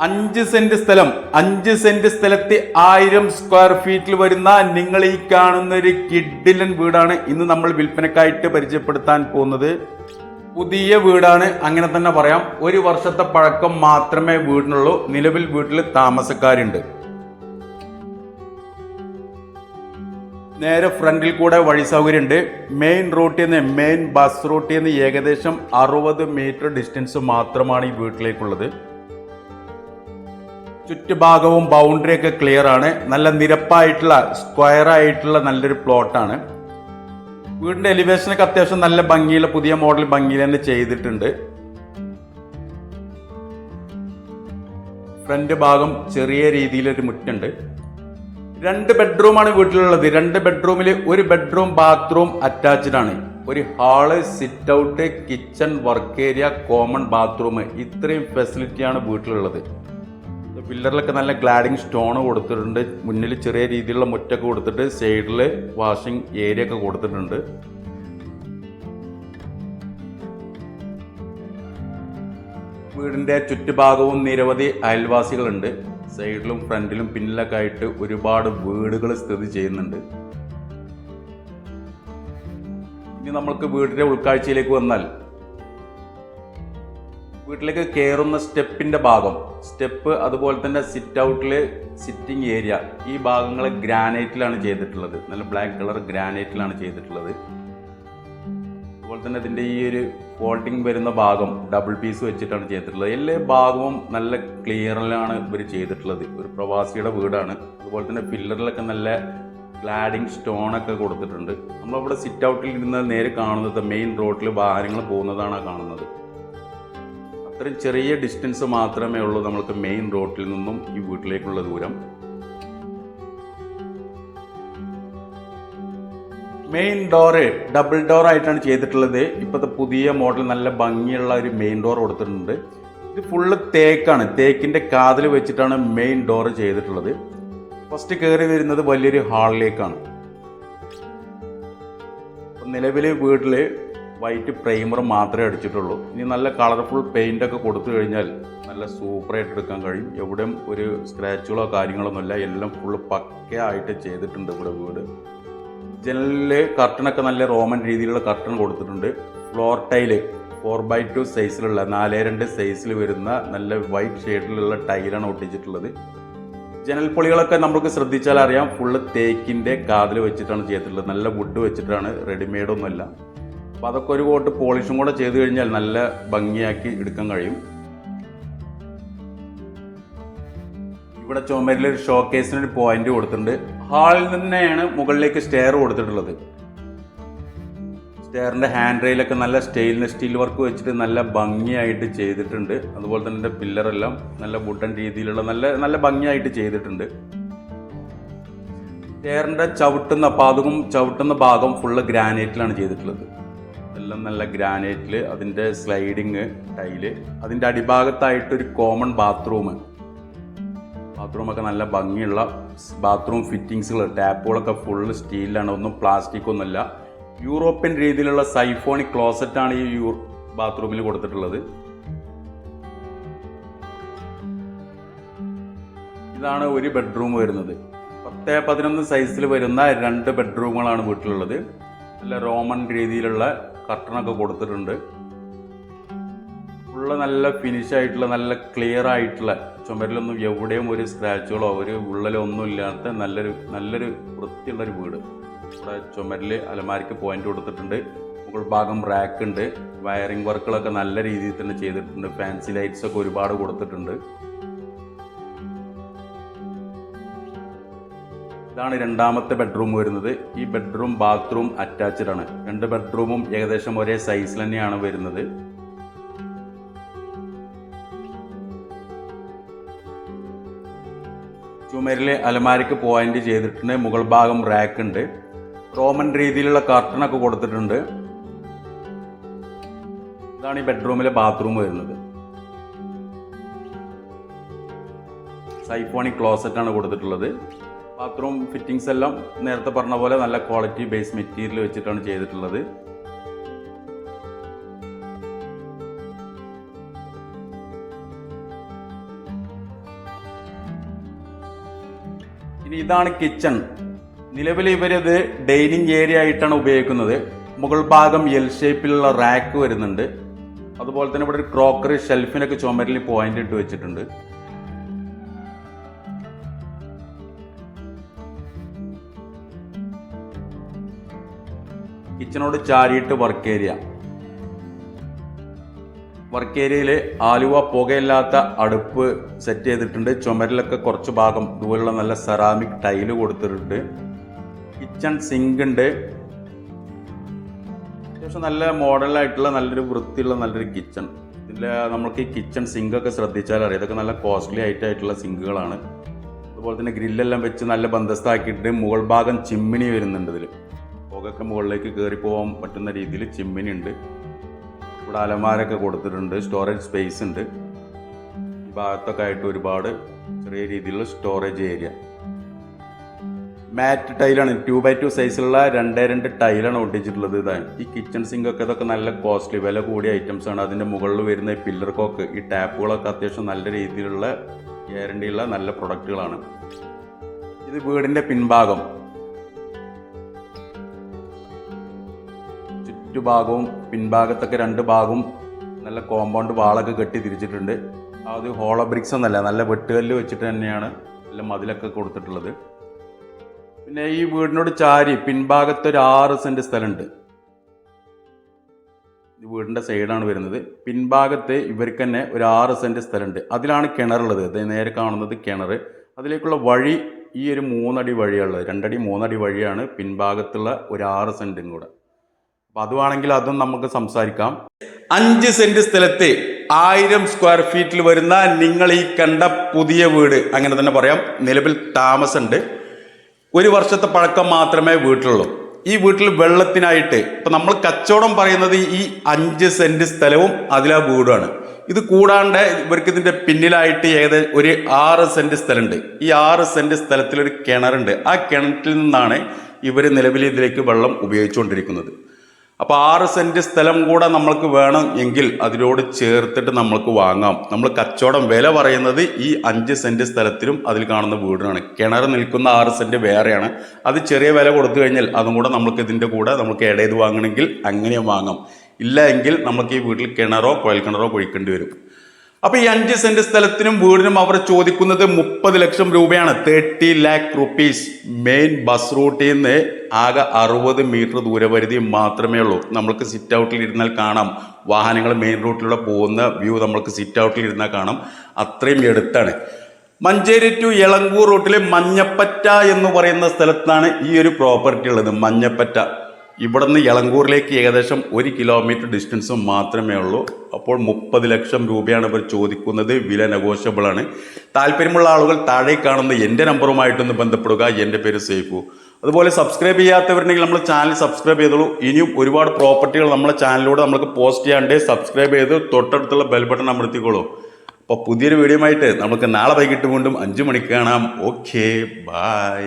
അഞ്ച് സെന്റ് സ്ഥലം അഞ്ച് സെന്റ് സ്ഥലത്തെ ആയിരം സ്ക്വയർ ഫീറ്റിൽ വരുന്ന നിങ്ങൾ ഈ കാണുന്ന ഒരു കിഡിലൻ വീടാണ് ഇന്ന് നമ്മൾ വിൽപ്പനക്കായിട്ട് പരിചയപ്പെടുത്താൻ പോകുന്നത്. പുതിയ വീടാണ് അങ്ങനെ തന്നെ പറയാം. ഒരു വർഷത്തെ പഴക്കം മാത്രമേ വീടിനുള്ളൂ. നിലവിൽ വീട്ടിൽ താമസക്കാരുണ്ട്. നേരെ ഫ്രണ്ടിൽ കൂടെ വഴി സൗകര്യമുണ്ട്. മെയിൻ റൂട്ടിൽ നിന്ന് മെയിൻ ബസ് റൂട്ടിൽ നിന്ന് ഏകദേശം അറുപത് മീറ്റർ ഡിസ്റ്റൻസ് മാത്രമാണ് ഈ വീട്ടിലേക്കുള്ളത്. ചുറ്റുഭാഗവും ബൗണ്ടറിയൊക്കെ ക്ലിയർ ആണ്. നല്ല നിരപ്പായിട്ടുള്ള സ്ക്വയർ ആയിട്ടുള്ള നല്ലൊരു പ്ലോട്ടാണ് വീടിന്റെ എലിവേഷനൊക്കെ അത്യാവശ്യം നല്ല ഭംഗിയിലെ പുതിയ മോഡൽ ഭംഗിയിൽ തന്നെ ചെയ്തിട്ടുണ്ട്. ഫ്രണ്ട് ഭാഗം ചെറിയ രീതിയിലൊരു മുറ്റുണ്ട്. രണ്ട് ബെഡ്റൂമാണ് വീട്ടിലുള്ളത്. രണ്ട് ബെഡ്റൂമിൽ ഒരു ബെഡ്റൂം ബാത്റൂം അറ്റാച്ച്ഡ് ആണ്. ഒരു hall sit out kitchen work area common bathroom ഇത്രയും ഫെസിലിറ്റിയാണ് വീട്ടിലുള്ളത്. പില്ലറിലൊക്കെ നല്ല ഗ്ലാഡിങ് സ്റ്റോൺ കൊടുത്തിട്ടുണ്ട്. മുന്നിൽ ചെറിയ രീതിയിലുള്ള മുറ്റൊക്കെ കൊടുത്തിട്ട് സൈഡിൽ വാഷിംഗ് ഏരിയ ഒക്കെ കൊടുത്തിട്ടുണ്ട്. വീടിന്റെ ചുറ്റുഭാഗവും നിരവധി അയൽവാസികളുണ്ട്. സൈഡിലും ഫ്രണ്ടിലും പിന്നിലൊക്കെ ആയിട്ട് ഒരുപാട് വീടുകൾ സ്ഥിതി ചെയ്യുന്നുണ്ട്. ഇനി നമ്മൾക്ക് വീടിന്റെ ഉൾക്കാഴ്ചയിലേക്ക് വന്നാൽ വീട്ടിലേക്ക് കയറുന്ന സ്റ്റെപ്പിന്റെ ഭാഗം. സ്റ്റെപ്പ് അതുപോലെ തന്നെ സിറ്റ് ഔട്ടിൽ സിറ്റിംഗ് ഏരിയ ഈ ഭാഗങ്ങൾ ഗ്രാനൈറ്റിലാണ് ചെയ്തിട്ടുള്ളത്. നല്ല ബ്ലാക്ക് കളർ ഗ്രാനൈറ്റിലാണ് ചെയ്തിട്ടുള്ളത്. അതുപോലെ തന്നെ ഇതിന്റെ ഈ ഒരു ഫോൾട്ടിങ് വരുന്ന ഭാഗം ഡബിൾ പീസ് വെച്ചിട്ടാണ് ചെയ്തിട്ടുള്ളത്. എല്ലാ ഭാഗവും നല്ല ക്ലിയറിലാണ് ഇവർ ചെയ്തിട്ടുള്ളത്. ഒരു പ്രവാസിയുടെ വീടാണ്. അതുപോലെ തന്നെ പില്ലറിലൊക്കെ നല്ല ഗ്ലാഡിങ് സ്റ്റോൺ ഒക്കെ കൊടുത്തിട്ടുണ്ട്. നമ്മളവിടെ സിറ്റ് ഔട്ടിൽ ഇരുന്ന് നേരെ കാണുന്നത് മെയിൻ റോഡിൽ വാഹനങ്ങൾ പോകുന്നതാണ് കാണുന്നത്. അത്രയും ചെറിയ ഡിസ്റ്റൻസ് മാത്രമേ ഉള്ളൂ നമ്മൾക്ക് മെയിൻ റോഡിൽ നിന്നും ഈ വീട്ടിലേക്കുള്ള ദൂരം. മെയിൻ ഡോറ് ഡബിൾ ഡോർ ആയിട്ടാണ് ചെയ്തിട്ടുള്ളത്. ഇപ്പോഴത്തെ പുതിയ മോഡൽ നല്ല ഭംഗിയുള്ള ഒരു മെയിൻ ഡോർ കൊടുത്തിട്ടുണ്ട്. ഇത് ഫുള്ള് തേക്കാണ്. തേക്കിന്റെ കാതിൽ വെച്ചിട്ടാണ് മെയിൻ ഡോർ ചെയ്തിട്ടുള്ളത്. ഫസ്റ്റ് കയറി വരുന്നത് വലിയൊരു ഹാളിലേക്കാണ് നിലവിൽ വീട്ടിൽ വൈറ്റ് പ്രൈമർ മാത്രമേ അടിച്ചിട്ടുള്ളൂ. ഇനി നല്ല കളർഫുൾ പെയിന്റ് ഒക്കെ കൊടുത്തു കഴിഞ്ഞാൽ നല്ല സൂപ്പറായിട്ട് എടുക്കാൻ കഴിയും. എവിടെയും ഒരു സ്ക്രാച്ചുകളോ കാര്യങ്ങളൊന്നുമില്ല എല്ലാം ഫുള്ള് പക്കയായിട്ട് ചെയ്തിട്ടുണ്ട് ഇവിടെ വീട്. ജനലിൽ കർട്ടനൊക്കെ നല്ല റോമൻ രീതിയിലുള്ള കർട്ടൺ കൊടുത്തിട്ടുണ്ട്. Floor tile four by two സൈസിലുള്ള നാല് രണ്ട് സൈസിൽ വരുന്ന നല്ല വൈറ്റ് ഷെയ്ഡിലുള്ള ടൈലാണ് ഒട്ടിച്ചിട്ടുള്ളത്. ജനൽ പൊളികളൊക്കെ നമുക്ക് ശ്രദ്ധിച്ചാൽ അറിയാം. ഫുള്ള് തേക്കിന്റെ കാതിൽ വെച്ചിട്ടാണ് ചെയ്തിട്ടുള്ളത്. നല്ല വുഡ് വെച്ചിട്ടാണ്. റെഡിമെയ്ഡ് ഒന്നുമല്ല. അപ്പോൾ അതൊക്കെ ഒരു കോട്ട് പോളിഷും കൂടെ ചെയ്ത് കഴിഞ്ഞാൽ നല്ല ഭംഗിയാക്കി എടുക്കാൻ കഴിയും. ഇവിടെ ചുമരിൽ ഒരു ഷോ കേസിന് ഒരു പോയിന്റ് കൊടുത്തിട്ടുണ്ട് ഹാളിൽ തന്നെയാണ് മുകളിലേക്ക് സ്റ്റെയർ കൊടുത്തിട്ടുള്ളത്. സ്റ്റെയറിന്റെ ഹാൻഡ് റെയിലൊക്കെ നല്ല സ്റ്റെയിൻലെസ് സ്റ്റീൽ വർക്ക് വെച്ചിട്ട് നല്ല ഭംഗിയായിട്ട് ചെയ്തിട്ടുണ്ട്. അതുപോലെ തന്നെ പില്ലറെല്ലാം നല്ല വുഡൻ രീതിയിലുള്ള നല്ല നല്ല ഭംഗിയായിട്ട് ചെയ്തിട്ടുണ്ട്. സ്റ്റെയറിന്റെ ചവിട്ടുന്ന പാതകം ചവിട്ടുന്ന ഭാഗം ഫുള്ള് ഗ്രാനൈറ്റിലാണ് ചെയ്തിട്ടുള്ളത്. എല്ലാം നല്ല ഗ്രാനൈറ്റിൽ അതിന്റെ സ്ലൈഡിങ് ടൈൽ അതിന്റെ അടിഭാഗത്തായിട്ടൊരു കോമൺ ബാത്റൂം ബാത്റൂമൊക്കെ നല്ല ഭംഗിയുള്ള ബാത്റൂം ഫിറ്റിങ്സുകൾ ടാപ്പുകളൊക്കെ ഫുള്ള് സ്റ്റീലിലാണ്. ഒന്നും പ്ലാസ്റ്റിക് ഒന്നുമില്ല യൂറോപ്യൻ രീതിയിലുള്ള സൈഫോണിക് ക്ലോസറ്റാണ് ഈ യൂ ബാത്റൂമിൽ കൊടുത്തിട്ടുള്ളത്. ഇതാണ് ഒരു ബെഡ്റൂം വരുന്നത്. പത്ത് പതിനൊന്ന് സൈസിൽ വരുന്ന രണ്ട് ബെഡ്റൂമുകളാണ് വീട്ടിലുള്ളത്. നല്ല റോമൻ രീതിയിലുള്ള കർട്ടനൊക്കെ കൊടുത്തിട്ടുണ്ട്. ഫുള്ള് നല്ല ഫിനിഷ് ആയിട്ടുള്ള നല്ല ക്ലിയർ ആയിട്ടുള്ള ചുമരിലൊന്നും എവിടെയും ഒരു സ്ക്രാച്ചുകളോ ഒരു ഉള്ളലോ ഒന്നും ഇല്ലാത്ത നല്ലൊരു നല്ലൊരു വൃത്തിയുള്ളൊരു വീട്. ഇവിടെ ചുമരിൽ അലമാരിക്ക് പോയിന്റ് കൊടുത്തിട്ടുണ്ട്. മുകൾ ഭാഗം റാക്ക് ഉണ്ട്. വയറിംഗ് വർക്കുകളൊക്കെ നല്ല രീതിയിൽ തന്നെ ചെയ്തിട്ടുണ്ട്. ഫാൻസി ലൈറ്റ്സൊക്കെ ഒരുപാട് കൊടുത്തിട്ടുണ്ട്. ഇതാണ് രണ്ടാമത്തെ ബെഡ്റൂം വരുന്നത്. ഈ ബെഡ്റൂം ബാത്റൂം അറ്റാച്ച്ഡ് ആണ്. രണ്ട് ബെഡ്റൂമും ഏകദേശം ഒരേ സൈസിൽ തന്നെയാണ് വരുന്നത്. ചുമരിലെ അലമാരിക്ക് പോയിന്റ് ചെയ്തിട്ടുണ്ട്. മുകൾ ഭാഗം റാക്ക് ഉണ്ട്. റോമൻ രീതിയിലുള്ള കർട്ടനൊക്കെ കൊടുത്തിട്ടുണ്ട്. ഇതാണ് ഈ ബെഡ്റൂമിലെ ബാത്റൂം വരുന്നത്. ക്ലോസറ്റ് ആണ് കൊടുത്തിട്ടുള്ളത്. ബാത്റൂം ഫിറ്റിങ്സ് എല്ലാം നേരത്തെ പറഞ്ഞ പോലെ നല്ല ക്വാളിറ്റി ബേസ് മെറ്റീരിയൽ വെച്ചിട്ടാണ് ചെയ്തിട്ടുള്ളത്. ഇനി ഇതാണ് കിച്ചൺ നിലവിൽ ഇവരത് ഡൈനിങ് ഏരിയ ആയിട്ടാണ് ഉപയോഗിക്കുന്നത്. മുകൾ ഭാഗം എൽ ഷേപ്പിലുള്ള റാക്ക് വരുന്നുണ്ട്. അതുപോലെ തന്നെ ഇവിടെ ഒരു ക്രോക്കറി ഷെൽഫിനൊക്കെ ചുമരിൽ പോയിന്റ് ഇട്ട് വെച്ചിട്ടുണ്ട്. കിച്ചണോട് ചാരിയിട്ട് വർക്ക് ഏരിയ വർക്ക് ഏരിയയിൽ ആലുവ പുകയില്ലാത്ത അടുപ്പ് സെറ്റ് ചെയ്തിട്ടുണ്ട്. ചുമരിലൊക്കെ കുറച്ച് ഭാഗം ഇതുപോലുള്ള നല്ല സെറാമിക് ടൈൽ കൊടുത്തിട്ടുണ്ട്. കിച്ചൺ സിങ്ക് ഉണ്ട്. അത്യാവശ്യം നല്ല മോഡലായിട്ടുള്ള നല്ലൊരു വൃത്തിയുള്ള നല്ലൊരു കിച്ചൺ ഇതിൽ നമ്മൾക്ക് ഈ കിച്ചൺ സിങ്ക് ഒക്കെ ശ്രദ്ധിച്ചാൽ അറിയാം. ഇതൊക്കെ നല്ല കോസ്റ്റ്ലി ആയിട്ടായിട്ടുള്ള സിങ്കുകളാണ് അതുപോലെ തന്നെ ഗ്രില്ലെല്ലാം വെച്ച് നല്ല ബന്ധസ്ഥാക്കിയിട്ട് മുകൾ ഭാഗം ചിമ്മിനി വരുന്നുണ്ട് ഇതിൽ പുകയൊക്കെ മുകളിലേക്ക് കയറി പോകാൻ പറ്റുന്ന രീതിയിൽ ചിമ്മിനി ഉണ്ട്. ഇവിടെ അലമാരൊക്കെ കൊടുത്തിട്ടുണ്ട്. സ്റ്റോറേജ് സ്പേസ് ഉണ്ട്. ഈ ഭാഗത്തൊക്കെ ആയിട്ട് ഒരുപാട് ചെറിയ രീതിയിലുള്ള സ്റ്റോറേജ് ഏരിയ മാറ്റ് ടൈലാണ് ടു ബൈ ടു സൈസിലുള്ള രണ്ടേ രണ്ട് ടൈലാണ് ഒട്ടിച്ചിട്ടുള്ളത് ഇതാണ് ഈ കിച്ചൺ സിങ്ക് ഒക്കെ ഇതൊക്കെ നല്ല കോസ്റ്റ്ലി വില കൂടിയ ഐറ്റംസ് ആണ്. അതിന്റെ മുകളിൽ വരുന്ന പില്ലർ കോക്ക് ഈ ടാപ്പുകളൊക്കെ അത്യാവശ്യം നല്ല രീതിയിലുള്ള ഗ്യാരണ്ടിയുള്ള നല്ല പ്രൊഡക്റ്റുകളാണ് ഇത് വീടിന്റെ പിൻഭാഗം. ചുറ്റുഭാഗവും പിൻഭാഗത്തൊക്കെ രണ്ട് ഭാഗവും നല്ല കോമ്പൗണ്ട് വാളൊക്കെ കെട്ടി തിരിച്ചിട്ടുണ്ട്. അത് ഹോളോ ബ്രിക്സ് ഒന്നല്ല നല്ല വെട്ടുകല്ല് വെച്ചിട്ട് തന്നെയാണ് നല്ല മതിലൊക്കെ കൊടുത്തിട്ടുള്ളത്. പിന്നെ ഈ വീടിനോട് ചാരി പിൻഭാഗത്ത് ഒരു ആറ് സെന്റ് സ്ഥലമുണ്ട്. വീടിന്റെ സൈഡാണ് വരുന്നത്. പിൻഭാഗത്ത് ഇവർക്ക് തന്നെ ഒരു ആറ് സെന്റ് സ്ഥലമുണ്ട്. അതിലാണ് കിണറുള്ളത്. അത് നേരെ കാണുന്നത് കിണർ. അതിലേക്കുള്ള വഴി ഈ ഒരു മൂന്നടി വഴിയുള്ളത് രണ്ടടി മൂന്നടി വഴിയാണ് പിൻഭാഗത്തുള്ള ഒരു ആറ് സെന്റും കൂടെ. അപ്പം അതുവാണെങ്കിൽ അതും നമുക്ക് സംസാരിക്കാം. അഞ്ച് സെന്റ് സ്ഥലത്തെ ആയിരം സ്ക്വയർ ഫീറ്റിൽ വരുന്ന നിങ്ങൾ ഈ കണ്ട പുതിയ വീട് അങ്ങനെ തന്നെ പറയാം നിലവിൽ താമസമുണ്ട്. ഒരു വർഷത്തെ പഴക്കം മാത്രമേ വീട്ടിലുള്ളൂ. ഈ വീട്ടിൽ വെള്ളത്തിനായിട്ട് ഇപ്പം നമ്മൾ കച്ചവടം പറയുന്നത് ഈ അഞ്ച് സെന്റ് സ്ഥലവും അതിലാ വീടുമാണ്. ഇത് കൂടാണ്ട് ഇവർക്ക് ഇതിന്റെ പിന്നിലായിട്ട് ഏകദേശം ഒരു ആറ് സെന്റ് സ്ഥലമുണ്ട്. ഈ ആറ് സെന്റ് സ്ഥലത്തിൽ ഒരു കിണറുണ്ട്. ആ കിണറ്റിൽ നിന്നാണ് ഇവർ നിലവിൽ ഇതിലേക്ക് വെള്ളം ഉപയോഗിച്ചുകൊണ്ടിരിക്കുന്നത്. അപ്പോൾ ആറ് സെന്റ് സ്ഥലം കൂടെ നമ്മൾക്ക് വേണം എങ്കിൽ അതിനോട് ചേർത്തിട്ട് നമ്മൾക്ക് വാങ്ങാം. നമ്മൾ കച്ചവടം വില പറയുന്നത് ഈ അഞ്ച് സെന്റ് സ്ഥലത്തിലും അതിൽ കാണുന്ന വീടിനാണ്. കിണർ നിൽക്കുന്ന ആറ് സെന്റ് വേറെയാണ്. അത് ചെറിയ വില കൊടുത്തു കഴിഞ്ഞാൽ അതും കൂടെ നമ്മൾക്ക് ഇതിന്റെ കൂടെ നമുക്ക് ഇടയത് വാങ്ങണമെങ്കിൽ അങ്ങനെയും വാങ്ങാം. ഇല്ല എങ്കിൽ നമുക്ക് ഈ വീട്ടിൽ കിണറോ കുഴൽ കിണറോ കുഴിക്കേണ്ടി വരും. അപ്പൊ ഈ അഞ്ച് സെന്റ് സ്ഥലത്തിനും വീടിനും അവർ ചോദിക്കുന്നത് മുപ്പത് ലക്ഷം രൂപയാണ്. Thirty lakh rupees main bus റൂട്ടിൽ നിന്ന് ആകെ അറുപത് മീറ്റർ ദൂരപരിധി മാത്രമേ ഉള്ളൂ. നമ്മൾക്ക് സിറ്റ് ഔട്ടിൽ ഇരുന്നാൽ കാണാം. വാഹനങ്ങൾ മെയിൻ റൂട്ടിലൂടെ പോകുന്ന വ്യൂ നമ്മൾക്ക് സിറ്റ് ഔട്ടിൽ ഇരുന്നാൽ കാണാം. അത്രയും എടുത്താണ് മഞ്ചേരി ടു എളങ്കൂർ റൂട്ടിലെ മഞ്ഞപ്പറ്റ എന്ന് പറയുന്ന സ്ഥലത്താണ് ഈ ഒരു പ്രോപ്പർട്ടി ഉള്ളത്. മഞ്ഞപ്പറ്റ. ഇവിടുന്ന് എളങ്കൂറിലേക്ക് ഏകദേശം ഒരു കിലോമീറ്റർ ഡിസ്റ്റൻസ് മാത്രമേ ഉള്ളൂ. അപ്പോൾ മുപ്പത് ലക്ഷം രൂപയാണ് ഇവർ ചോദിക്കുന്നത്. വില നെഗോഷ്യബിൾ ആണ്. താല്പര്യമുള്ള ആളുകൾ താഴെ കാണുന്ന എന്റെ നമ്പറുമായിട്ടൊന്ന് ബന്ധപ്പെടുക. എന്റെ പേര് സേഫു. അതുപോലെ സബ്സ്ക്രൈബ് ചെയ്യാത്തവരുണ്ടെങ്കിൽ നമ്മൾ ചാനൽ സബ്സ്ക്രൈബ് ചെയ്തോളൂ. ഇനിയും ഒരുപാട് പ്രോപ്പർട്ടികൾ നമ്മുടെ ചാനലിലൂടെ നമുക്ക് പോസ്റ്റ് ചെയ്യാണ്ട് സബ്സ്ക്രൈബ് ചെയ്ത് തൊട്ടടുത്തുള്ള ബെൽ ബട്ടൺ അമർത്തിക്കോളൂ. അപ്പോൾ പുതിയൊരു വീഡിയോ ആയിട്ട് നമുക്ക് നാളെ വൈകിട്ട് വീണ്ടും അഞ്ച് മണിക്ക് കാണാം. Okay bye